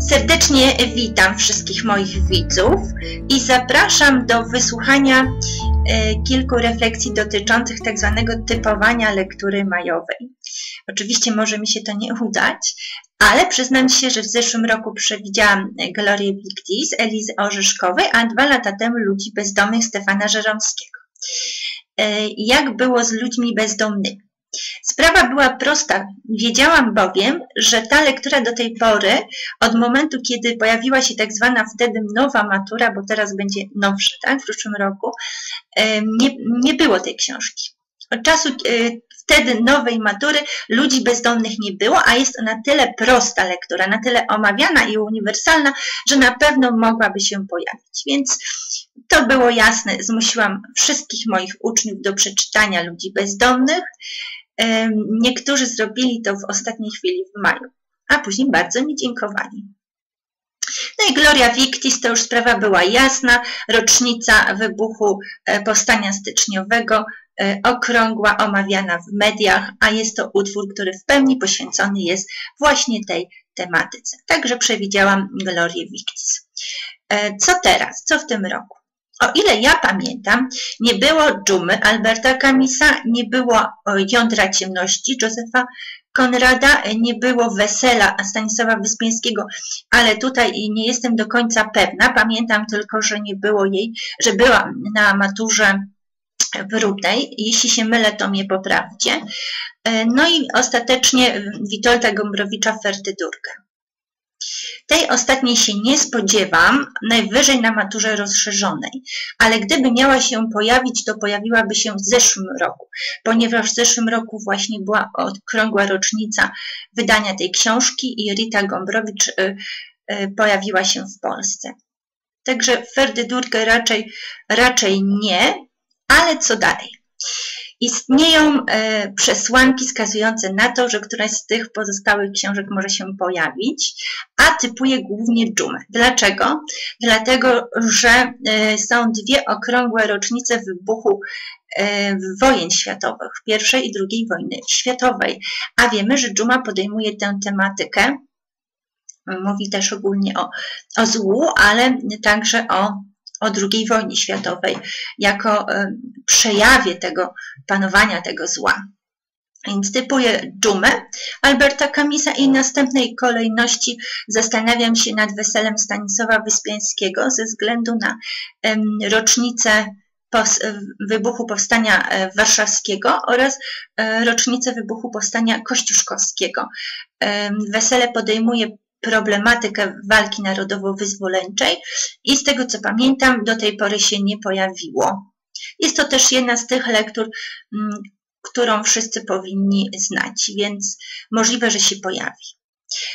Serdecznie witam wszystkich moich widzów i zapraszam do wysłuchania e, kilku refleksji dotyczących tak zwanego typowania lektury majowej. Oczywiście może mi się to nie udać, ale przyznam się, że w zeszłym roku przewidziałam Glorię Victis, Elizy Orzeszkowej, a dwa lata temu Ludzi Bezdomnych Stefana Żeromskiego. E, jak było z ludźmi bezdomnymi? Sprawa była prosta. Wiedziałam bowiem, że ta lektura do tej pory, od momentu, kiedy pojawiła się tak zwana wtedy nowa matura, bo teraz będzie nowsza, tak, w przyszłym roku, nie, nie było tej książki. Od czasu e, wtedy nowej matury ludzi bezdomnych nie było, a jest to na tyle prosta lektura, na tyle omawiana i uniwersalna, że na pewno mogłaby się pojawić. Więc to było jasne. Zmusiłam wszystkich moich uczniów do przeczytania ludzi bezdomnych. Niektórzy zrobili to w ostatniej chwili w maju, a później bardzo mi dziękowali. No i Gloria Victis, to już sprawa była jasna, rocznica wybuchu e, powstania styczniowego, e, okrągła, omawiana w mediach, a jest to utwór, który w pełni poświęcony jest właśnie tej tematyce. Także przewidziałam Glorię Victis. E, co teraz? Co w tym roku? O ile ja pamiętam, nie było dżumy Alberta Camisa, nie było jądra ciemności Józefa Konrada, nie było wesela Stanisława Wyspiańskiego, ale tutaj nie jestem do końca pewna. Pamiętam tylko, że nie było jej, że była na maturze w Rudnej. Jeśli się mylę, to mnie poprawcie. No i ostatecznie Witolda Gombrowicza Fertydurkę. Tej ostatniej się nie spodziewam, najwyżej na maturze rozszerzonej, ale gdyby miała się pojawić, to pojawiłaby się w zeszłym roku, ponieważ w zeszłym roku właśnie była okrągła rocznica wydania tej książki i Rita Gombrowicz y, y, pojawiła się w Polsce. Także Ferdydurkę raczej, raczej nie, ale co dalej? Istnieją e, przesłanki wskazujące na to, że któraś z tych pozostałych książek może się pojawić, a typuje głównie dżumę. Dlaczego? Dlatego, że e, są dwie okrągłe rocznice wybuchu e, wojen światowych, pierwszej i drugiej wojny światowej, a wiemy, że dżuma podejmuje tę tematykę, mówi też ogólnie o, o złu, ale także o o II wojnie światowej jako przejawie tego panowania tego zła. Więc typuję dżumę Alberta Camisa i następnej kolejności zastanawiam się nad weselem Stanisława Wyspiańskiego ze względu na rocznicę wybuchu Powstania e, Warszawskiego oraz e, rocznicę wybuchu Powstania Kościuszkowskiego. Wesele podejmuje problematykę walki narodowo-wyzwoleńczej i z tego co pamiętam do tej pory się nie pojawiło. Jest to też jedna z tych lektur, mm, którą wszyscy powinni znać, więc możliwe, że się pojawi.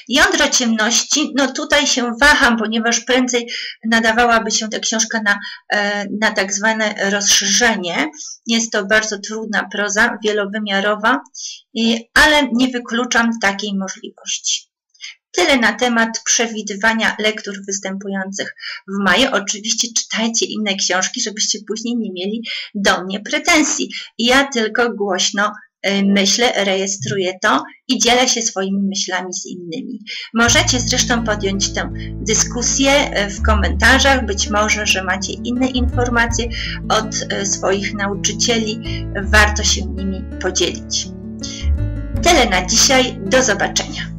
Jądro ciemności, no tutaj się waham, ponieważ prędzej nadawałaby się ta książka na, e, na tak zwane rozszerzenie. Jest to bardzo trudna proza, wielowymiarowa, ale nie wykluczam takiej możliwości. Tyle na temat przewidywania lektur występujących w maju. Oczywiście czytajcie inne książki, żebyście później nie mieli do mnie pretensji. Ja tylko głośno y, myślę, rejestruję to i dzielę się swoimi myślami z innymi. Możecie zresztą podjąć tę dyskusję y, w komentarzach, być może, że macie inne informacje od y, swoich nauczycieli, warto się nimi podzielić. Tyle na dzisiaj, do zobaczenia.